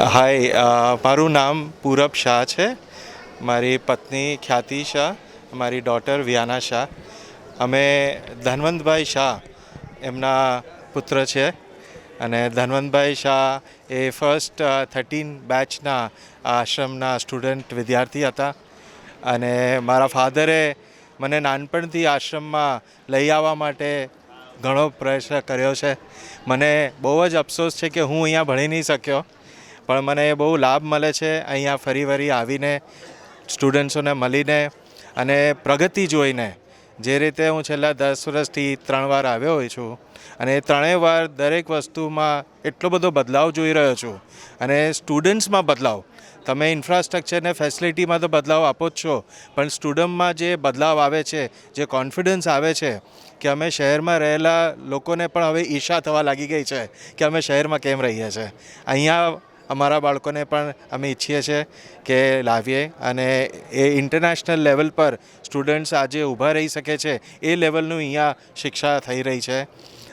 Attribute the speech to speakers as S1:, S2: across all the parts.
S1: હાય મારું નામ પૂરબ શાહ છે. મારી પત્ની ખ્યાતિ શાહ, મારી ડોટર વિયાના શાહ. અમે ધનવંતભાઈ શાહ એમના પુત્ર છે. અને ધનવંતભાઈ શાહ એ ફર્સ્ટ થર્ટીન બેચના આશ્રમના સ્ટુડન્ટ વિદ્યાર્થી હતા. અને મારા ફાધરે મને નાનપણથી આશ્રમમાં લઈ આવવા માટે ઘણો પ્રયત્ન કર્યો છે. મને બહુ જ અફસોસ છે કે હું અહીંયા ભણી નહીં શક્યો. પણ મને એ બહુ લાભ મળે છે અહીંયા ફરી વરી આવીને, સ્ટુડન્ટ્સોને મળીને અને પ્રગતિ જોઈને જે રીતે હું છેલ્લા દસ વર્ષથી ત્રણ વાર આવ્યો હોય છું અને ત્રણેય વાર દરેક વસ્તુમાં એટલો બધો બદલાવ જોઈ રહ્યો છું અને સ્ટુડન્ટ્સમાં બદલાવ. તમે ઇન્ફ્રાસ્ટ્રક્ચરને ફેસિલિટીમાં તો બદલાવ આપો જ છો, પણ સ્ટુડન્ટમાં જે બદલાવ આવે છે, જે કોન્ફિડન્સ આવે છે કે અમે શહેરમાં રહેલા લોકોને પણ હવે ઈર્ષા થવા લાગી ગઈ છે કે અમે શહેરમાં કેમ રહીએ છીએ. અહીંયા અમારા બાળકોને પણ અમે ઈચ્છીએ છીએ કે લાવીએ અને એ ઇન્ટરનેશનલ લેવલ પર સ્ટુડન્ટ્સ આજે ઊભા રહી શકે છે. એ લેવલનું અહીંયા શિક્ષા થઈ રહી છે.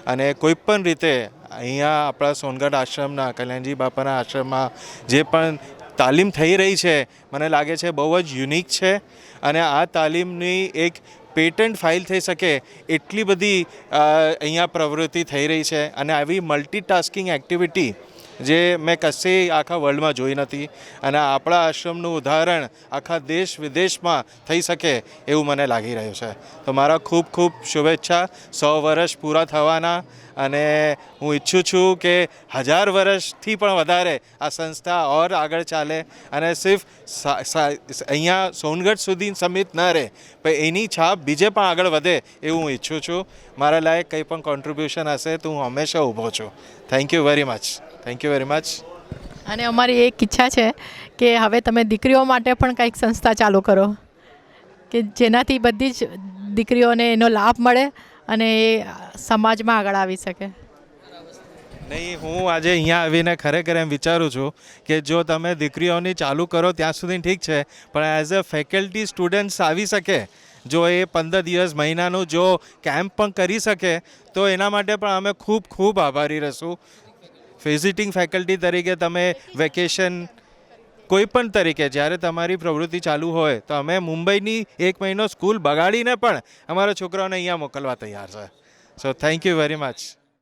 S1: અને કોઈ પણ રીતે અહીંયા આપણા સોનગઢ આશ્રમના, કલ્યાણજી બાપાના આશ્રમમાં જે પણ તાલીમ થઈ રહી છે, મને લાગે છે બહુ જ યુનિક છે. અને આ તાલીમની એક પેટન્ટ ફાઇલ થઈ શકે એટલી બધી અહીંયા પ્રવૃત્તિ થઈ રહી છે. અને આવી મલ્ટીટાસ્કિંગ એક્ટિવિટી જે મેં કશે આખા વર્લ્ડમાં જોઈ નથી અને આપણા આશ્રમનું ઉદાહરણ આખા દેશ વિદેશમાં થઈ શકે એવું મને લાગી રહ્યું છે. તો મારા ખૂબ ખૂબ શુભેચ્છા. સો વર્ષ પૂરા થવાના અને હું ઈચ્છું છું કે હજાર વર્ષથી પણ વધારે આ સંસ્થા ઓર આગળ ચાલે અને સિર્ફ અહીંયા સોનગઢ સુધી સમિત ન રહે, પણ એની છાપ બીજે પણ આગળ વધે એવું હું ઈચ્છું છું. મારા લાયક કંઈ પણ કોન્ટ્રીબ્યુશન હશે તો હું હંમેશા ઊભો છું. Thank you very much thank you very much
S2: અને અમારી એક ઈચ્છા છે કે હવે તમે દીકરીઓ માટે પણ કંઈક સંસ્થા ચાલુ કરો કે જેનાથી બધી જ દીકરીઓને એનો લાભ મળે અને એ સમાજમાં આગળ આવી શકે.
S1: નહીં હું આજે અહીંયા આવીને ખરેખર એમ વિચારું છું કે જો તમે દીકરીઓની ચાલુ કરો ત્યાં સુધી ઠીક છે પણ એઝ અ ફેકલ્ટી સ્ટુડન્ટ્સ આવી શકે જો એ પંદર દિવસ મહિનાનું જો કેમ્પ પણ કરી શકે તો એના માટે પણ અમે ખૂબ ખૂબ આભારી રહીશું. વિઝિટિંગ ફેકલ્ટી તરીકે તમે વેકેશન કોઈ પણ તરીકે, જ્યારે તમારી પ્રવૃત્તિ ચાલુ હોય, તો અમે મુંબઈની એક મહિનો સ્કૂલ બગાડીને પણ અમારા છોકરાઓને અહીંયા મોકલવા તૈયાર છે. So thank you very much